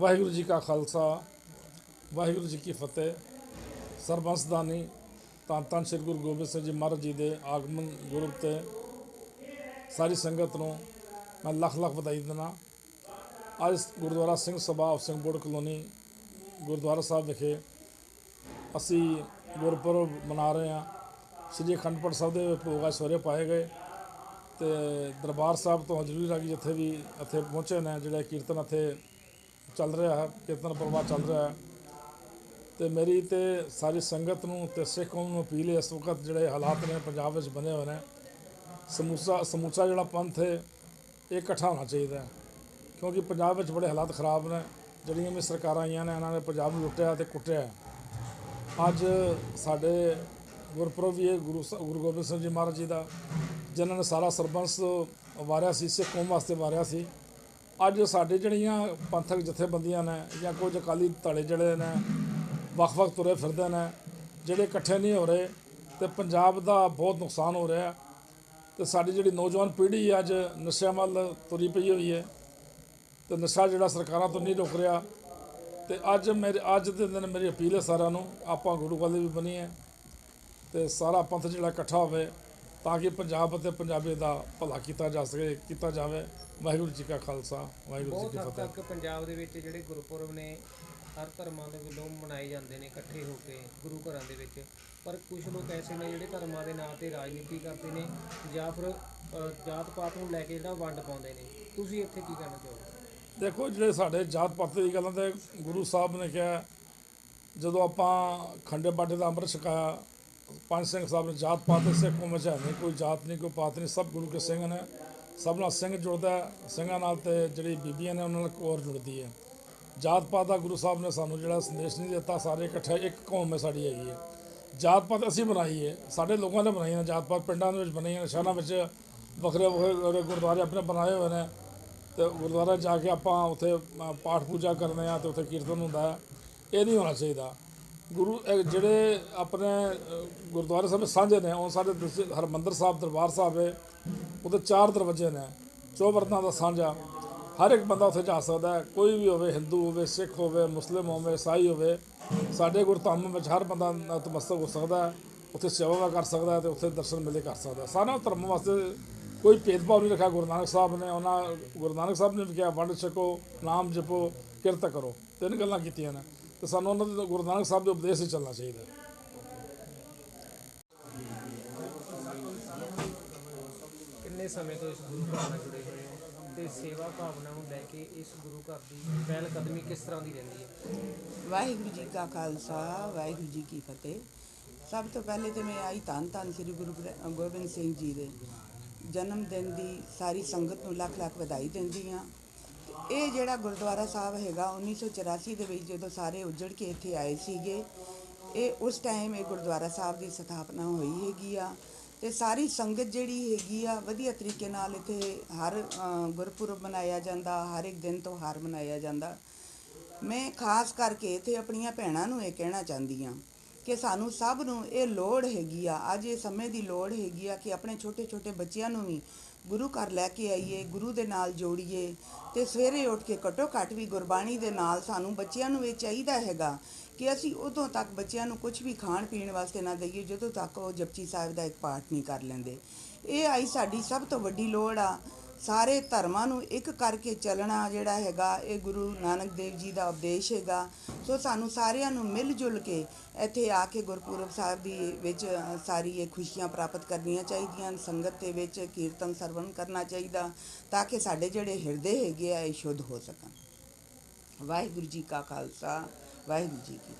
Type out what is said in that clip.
ਵਾਹਿਗੁਰੂ ਜੀ ਕਾ ਖਾਲਸਾ, ਵਾਹਿਗੁਰੂ ਜੀ ਕੀ ਫਤਿਹ। ਸਰਬੰਸਦਾਨੀ, ਧੰਨ ਧੰਨ ਸ੍ਰੀ ਗੁਰੂ ਗੋਬਿੰਦ ਸਿੰਘ ਜੀ ਮਹਾਰਾਜ ਜੀ ਦੇ ਆਗਮਨ ਗੁਰਬ ਤੇ ਸਾਰੀ ਸੰਗਤ ਨੂੰ ਮੈਂ ਲੱਖ ਲੱਖ ਵਧਾਈ ਦਿੰਦਾ। ਅੱਜ ਗੁਰਦੁਆਰਾ ਸਿੰਘ ਸਭਾ ਸਿੰਘ ਬੋੜ ਕਲੋਨੀ, ਗੁਰਦੁਆਰਾ ਸਾਹਿਬ ਵਿਖੇ ਅਸੀਂ ਗੁਰਪੁਰਬ ਮਨਾ ਰਹੇ ਹਾਂ। ਸ੍ਰੀ ਅਖੰਡ ਪਾਠ ਸਾਹਿਬ ਦੇ ਭੋਗ ਅੱਜ ਸਵੇਰੇ ਪਾਏ ਗਏ ਤੇ ਦਰਬਾਰ ਸਾਹਿਬ ਤੋਂ ਹਜ਼ੂਰੀ ਰਾਗੀ ਜਿੱਥੇ ਵੀ ਇੱਥੇ ਪਹੁੰਚੇ ਨੇ, ਜਿਹੜੇ ਕੀਰਤਨ ਇੱਥੇ ਚੱਲ ਰਿਹਾ ਹੈ, ਕੀਰਤਨ ਪ੍ਰਵਾਹ ਚੱਲ ਰਿਹਾ ਹੈ। ਤੇ ਮੇਰੀ ਤੇ ਸਾਰੀ ਸੰਗਤ ਨੂੰ ਤੇ ਸਿੱਖ ਕੌਮ ਨੂੰ ਅਪੀਲ ਹੈ, ਇਸ ਵਕਤ ਜਿਹੜੇ ਹਾਲਾਤ ਨੇ ਪੰਜਾਬ ਵਿੱਚ ਬਣੇ ਹੋਏ ਨੇ, ਸਮੂਸਾ ਸਮੂਸਾ ਜਿਹੜਾ ਪੰਥ ਹੈ, ਇਹ ਇਕੱਠਾ ਹੋਣਾ ਚਾਹੀਦਾ ਕਿਉਂਕਿ ਪੰਜਾਬ ਵਿੱਚ ਬੜੇ ਹਾਲਾਤ ਖਰਾਬ ਨੇ, ਜਿਹੜੀਆਂ ਵੀ ਸਰਕਾਰਾਂ ਆਈਆਂ ਨੇ, ਇਹਨਾਂ ਨੇ ਪੰਜਾਬ ਨੂੰ ਲੁੱਟਿਆ ਤੇ ਕੁੱਟਿਆ ਅੱਜ ਸਾਡੇ ਗੁਰਪੁਰਬ ਵੀ ਹੈ, ਗੁਰੂ ਸ- ਗੁਰੂ ਗੋਬਿੰਦ ਸਿੰਘ ਜੀ ਮਹਾਰਾਜ ਜੀ ਦਾ, ਜਿਨ੍ਹਾਂ ਨੇ ਸਾਰਾ ਸਰਬੰਸ ਵਾਰਿਆ ਸੀ, ਸਿੱਖ ਕੌਮ ਵਾਸਤੇ ਵਾਰਿਆ ਸੀ। ਅੱਜ ਸਾਡੇ ਜਿਹੜੀਆਂ ਪੰਥਕ ਜਥੇਬੰਦੀਆਂ ਨੇ ਜਾਂ ਕੁਝ ਅਕਾਲੀ ਧੜੇ ਜਿਹੜੇ ਨੇ ਵੱਖ-ਵੱਖ ਤੁਰੇ ਫਿਰਦੇ ਨੇ, ਜਿਹੜੇ ਇਕੱਠੇ ਨਹੀਂ ਹੋ ਰਹੇ ਤੇ ਪੰਜਾਬ ਦਾ ਬਹੁਤ ਨੁਕਸਾਨ ਹੋ ਰਿਹਾ। ਤੇ ਸਾਡੀ ਜਿਹੜੀ ਨੌਜਵਾਨ ਪੀੜ੍ਹੀ ਅੱਜ ਨਸ਼ਿਆਂ ਵੱਲ ਤੁਰੀ ਪਈ ਹੋਈ ਹੈ ਤੇ ਨਸ਼ਾ ਜਿਹੜਾ ਸਰਕਾਰਾਂ ਤੋਂ ਨਹੀਂ ਰੁਕ ਰਿਹਾ। ਤੇ ਅੱਜ ਮੇਰੇ, ਅੱਜ ਦੇ ਦਿਨ ਮੇਰੀ ਅਪੀਲ ਹੈ ਸਾਰਿਆਂ ਨੂੰ, ਆਪਾਂ ਗੁਰੂ ਵਾਲੇ ਵੀ ਬਣੀਏ ਤੇ ਸਾਰਾ ਪੰਥ ਜਿਹੜਾ ਇਕੱਠਾ ਹੋਵੇ। ਤਾਂ ਕਿ ਪੰਜਾਬ ਅਤੇ ਪੰਜਾਬੀ ਦਾ ਭਲਾ ਕੀਤਾ ਜਾ ਸਕੇ ਕੀਤਾ ਜਾਵੇ। ਵਾਹਿਗੁਰੂ ਜੀ ਕਾ ਖਾਲਸਾ ਵਾਹਿਗੁਰੂ ਜੀ ਬਹੁਤ ਕੀ ਹੱਦ ਫਤਿਹ। ਤੱਕ ਪੰਜਾਬ ਦੇ ਵਿੱਚ ਜਿਹੜੇ ਗੁਰਪੁਰਬ ਨੇ ਹਰ ਧਰਮਾਂ ਦੇ ਵੱਲੋਂ ਮਨਾਏ ਜਾਂਦੇ ਨੇ ਇਕੱਠੇ ਹੋ ਕੇ ਗੁਰੂ ਘਰਾਂ ਦੇ ਵਿੱਚ। ਪਰ ਕੁਝ ਲੋਕ ਐਸੇ ਨੇ ਜਿਹੜੇ ਧਰਮਾਂ ਦੇ ਨਾਂ ਤੇ ਰਾਜਨੀਤੀ ਕਰਦੇ ਨੇ ਜਾਂ ਫਿਰ ਅ, ਜਾਤ ਪਾਤ ਨੂੰ ਲੈ ਕੇ ਜਿਹੜਾ ਵੰਡ ਪਾਉਂਦੇ ਨੇ। ਤੁਸੀਂ ਇੱਥੇ ਕੀ ਕਹਿਣਾ ਚਾਹੋਗੇ? ਦੇਖੋ ਜਿਹੜੇ ਸਾਡੇ ਜਾਤ ਪਾਤ ਦੀ ਗੱਲਾਂ ਤੇ ਗੁਰੂ ਸਾਹਿਬ ਨੇ ਕਿਹਾ ਜਦੋਂ ਆਪਾਂ ਖੰਡੇ ਬਾਟੇ ਦਾ ਅੰਮ੍ਰਿਤ ਛਕਾਇਆ ਪੰਜ ਸਿੰਘ ਸਾਹਿਬ ਨੇ ਜਾਤ ਪਾਤ ਸਿੱਖ ਕੌਮ ਵਿੱਚ ਹੈ ਨਹੀਂ, ਕੋਈ ਜਾਤ ਨਹੀਂ, ਕੋਈ ਪਾਤ ਨਹੀਂ, ਸਭ ਗੁਰੂ ਕੇ ਸਿੰਘ ਨੇ, ਸਭ ਨਾਲ ਸਿੰਘ ਜੁੜਦਾ ਸਿੰਘਾਂ ਨਾਲ ਤੇ ਜਿਹੜੀ ਬੀਬੀਆਂ ਨੇ ਉਹਨਾਂ ਨਾਲ ਕੋਰ ਜੁੜਦੀ ਹੈ। ਜਾਤ ਪਾਤ ਦਾ ਗੁਰੂ ਸਾਹਿਬ ਨੇ ਸਾਨੂੰ ਜਿਹੜਾ ਸੰਦੇਸ਼ ਨਹੀਂ ਦਿੱਤਾ, ਸਾਰੇ ਇਕੱਠੇ ਇੱਕ ਕੌਮ ਹੈ ਸਾਡੀ ਹੈਗੀ ਹੈ। ਜਾਤ ਪਾਤ ਅਸੀਂ ਬਣਾਈ ਹੈ, ਸਾਡੇ ਲੋਕਾਂ ਨੇ ਬਣਾਈ ਹੈ, ਜਾਤ ਪਾਤ ਪਿੰਡਾਂ ਦੇ ਵਿੱਚ ਬਣਾਈਆਂ ਨੇ, ਸ਼ਹਿਰਾਂ ਵਿੱਚ ਵੱਖਰੇ ਵੱਖਰੇ ਗੁਰਦੁਆਰੇ ਆਪਣੇ ਬਣਾਏ ਹੋਏ ਨੇ। ਤੇ ਗੁਰਦੁਆਰਾ ਜਾ ਕੇ ਆਪਾਂ ਉੱਥੇ ਪਾਠ ਪੂਜਾ ਕਰਦੇ ਆ ਤੇ ਉੱਥੇ ਕੀਰਤਨ ਹੁੰਦਾ ਹੈ। ਇਹ ਨਹੀਂ ਹੋਣਾ ਚਾਹੀਦਾ। ਗੁਰੂ ਜਿਹੜੇ ਆਪਣੇ ਗੁਰਦੁਆਰੇ ਸਾਹਿਬ ਸਾਂਝੇ ਨੇ, ਉਹ ਸਾਡੇ ਦੂਸਰੇ ਹਰਮੰਦਰ ਸਾਹਿਬ, ਦਰਬਾਰ ਸਾਹਿਬ ਹੈ, ਉਹਦੇ ਚਾਰ ਦਰਵਾਜ਼ੇ ਨੇ ਚੌਵਰਨਾਂ ਦਾ ਸਾਂਝਾ। ਹਰ ਇੱਕ ਬੰਦਾ ਉੱਥੇ ਜਾ ਸਕਦਾ ਹੈ, ਕੋਈ ਵੀ ਹੋਵੇ, ਹਿੰਦੂ ਹੋਵੇ, ਸਿੱਖ ਹੋਵੇ, ਮੁਸਲਿਮ ਹੋਵੇ, ਈਸਾਈ ਹੋਵੇ, ਸਾਡੇ ਗੁਰਧਾਮ ਵਿੱਚ ਹਰ ਬੰਦਾ ਨਤਮਸਤਕ ਹੋ ਸਕਦਾ ਹੈ, ਉੱਥੇ ਸੇਵਾ ਕਰ ਸਕਦਾ ਹੈ ਤੇ ਉੱਥੇ ਦਰਸ਼ਨ ਮਿਲੇ ਕਰ ਸਕਦਾ ਹੈ। ਸਾਰਿਆਂ ਧਰਮ ਵਾਸਤੇ ਕੋਈ ਭੇਦਭਾਵ ਨਹੀਂ ਰੱਖਿਆ, ਗੁਰੂ ਨਾਨਕ ਸਾਹਿਬ ਨੇ, ਉਹਨਾਂ ਗੁਰੂ ਨਾਨਕ ਸਾਹਿਬ ਨੇ ਵੀ ਕਿਹਾ, ਵੰਡ ਛਕੋ, ਨਾਮ ਜਪੋ, ਕਿਰਤ ਕਰੋ, ਤਿੰਨ ਗੱਲਾਂ ਕੀਤੀਆਂ ਨੇ। ਤੇ ਸਾਨੂੰ ਉਹਨਾਂ ਦੇ ਗੁਰੂ ਨਾਨਕ ਸਾਹਿਬ ਦੇ ਉਪਦੇਸ਼ 'ਤੇ ਚੱਲਣਾ ਚਾਹੀਦਾ ਹੈ। ਕਿੰਨੇ ਸਮੇਂ ਤੋਂ ਇਸ ਗੁਰੂ ਘਰ ਨਾਲ ਜੁੜੇ ਹੋਏ ਹੋ? ਤੇ ਸੇਵਾ ਭਾਵਨਾ ਨੂੰ ਲੈ ਕੇ ਇਸ ਗੁਰੂ ਘਰ ਦੀ ਪਹਿਲ ਕਦਮੀ ਕਿਸ ਤਰ੍ਹਾਂ ਦੀ ਰਹਿੰਦੀ ਹੈ? ਵਾਹਿਗੁਰੂ ਜੀ ਕਾ ਖਾਲਸਾ ਵਾਹਿਗੁਰੂ ਜੀ ਕੀ ਫਤਿਹ। ਸਭ ਤੋਂ ਪਹਿਲੇ ਤੇ ਮੈਂ ਆਈ ਧੰਨ ਧੰਨ ਸ੍ਰੀ ਗੁਰੂ ਗ੍ਰੰ- ਗੋਬਿੰਦ ਸਿੰਘ ਜੀ ਦੇ। ਜਨਮ ਦਿਨ ਦੀ ਸਾਰੀ ਸੰਗਤ ਨੂੰ ਲੱਖ ਲੱਖ ਵਧਾਈ ਦਿੰਦੀ ਹਾਂ। ਇਹ ਜਿਹੜਾ ਗੁਰਦੁਆਰਾ ਸਾਹਿਬ ਹੈਗਾ 1984 ਦੇ ਵਿੱਚ ਜਦੋਂ ਸਾਰੇ ਉੱਜੜ ਕੇ ਇੱਥੇ ਆਏ ਸੀਗੇ, ਇਹ ਉਸ ਟਾਈਮ ਇਹ ਗੁਰਦੁਆਰਾ ਸਾਹਿਬ ਦੀ ਸਥਾਪਨਾ ਹੋਈ ਹੈਗੀ ਆ ਤੇ ਸਾਰੀ ਸੰਗਤ ਜਿਹੜੀ ਹੈਗੀ ਆ, ਵਧੀਆ ਤਰੀਕੇ ਨਾਲ ਇੱਥੇ ਹਰ ਗੁਰਪੁਰਬ ਮਨਾਇਆ ਜਾਂਦਾ, ਹਰ ਇੱਕ ਦਿਨ ਤਿਉਹਾਰ ਮਨਾਇਆ ਜਾਂਦਾ। ਮੈਂ ਖਾਸ ਕਰਕੇ ਇੱਥੇ ਆਪਣੀਆਂ ਭੈਣਾਂ ਨੂੰ ਇਹ ਕਹਿਣਾ ਚਾਹੁੰਦੀ ਹਾਂ ਕਿ ਸਾਨੂੰ ਸਭ ਨੂੰ ਇਹ ਲੋੜ ਹੈਗੀ ਆ, ਅੱਜ ਇਹ ਸਮੇਂ ਦੀ ਲੋੜ ਹੈਗੀ ਆ ਕਿ ਆਪਣੇ ਛੋਟੇ ਛੋਟੇ ਬੱਚਿਆਂ ਨੂੰ ਵੀ ਗੁਰੂ ਘਰ ਲੈ ਕੇ ਆਈਏ, ਗੁਰੂ ਦੇ ਨਾਲ ਜੋੜੀਏ ਤੇ ਸਵੇਰੇ ਉੱਠ ਕੇ ਘੱਟੋ ਘੱਟ ਵੀ ਗੁਰਬਾਣੀ ਦੇ ਨਾਲ ਸਾਨੂੰ ਬੱਚਿਆਂ ਨੂੰ ਇਹ ਚਾਹੀਦਾ ਹੈਗਾ ਕਿ ਅਸੀਂ ਉਦੋਂ ਤੱਕ ਬੱਚਿਆਂ ਨੂੰ ਕੁਝ ਵੀ ਖਾਣ ਪੀਣ ਵਾਸਤੇ ਨਾ ਦਈਏ, ਜਦੋਂ ਤੱਕ ਉਹ ਜਪਜੀ ਸਾਹਿਬ ਦਾ ਇੱਕ ਪਾਠ ਨਹੀਂ ਕਰ ਲੈਂਦੇ। ਇਹ ਆਈ ਸਾਡੀ ਸਭ ਤੋਂ ਵੱਡੀ ਲੋੜ ਆ ਸਾਰੇ ਧਰਮਾਂ ਨੂੰ ਇੱਕ ਕਰਕੇ ਚੱਲਣਾ ਜਿਹੜਾ ਹੈਗਾ, ਇਹ ਗੁਰੂ ਨਾਨਕ ਦੇਵ ਜੀ ਦਾ ਉਪਦੇਸ਼ ਹੈਗਾ। ਸੋ ਸਾਨੂੰ ਸਾਰਿਆਂ ਨੂੰ ਮਿਲ ਜੁਲ ਕੇ ਇੱਥੇ ਆ ਕੇ ਗੁਰਪੁਰਬ ਸਾਹਿਬ ਦੀ ਵਿੱਚ ਸਾਰੀ ਇਹ ਖੁਸ਼ੀਆਂ ਪ੍ਰਾਪਤ ਕਰਨੀਆਂ ਚਾਹੀਦੀਆਂ ਸੰਗਤ ਦੇ ਵਿੱਚ ਕੀਰਤਨ ਸਰਵਣ ਕਰਨਾ ਚਾਹੀਦਾ ਤਾਂ ਕਿ ਸਾਡੇ ਜਿਹੜੇ ਹਿਰਦੇ ਹੈਗੇ ਆ, ਇਹ ਸ਼ੁੱਧ ਹੋ ਸਕਣ। ਵਾਹਿਗੁਰੂ ਜੀ ਕਾ ਖਾਲਸਾ, ਵਾਹਿਗੁਰੂ ਜੀ ਕੀ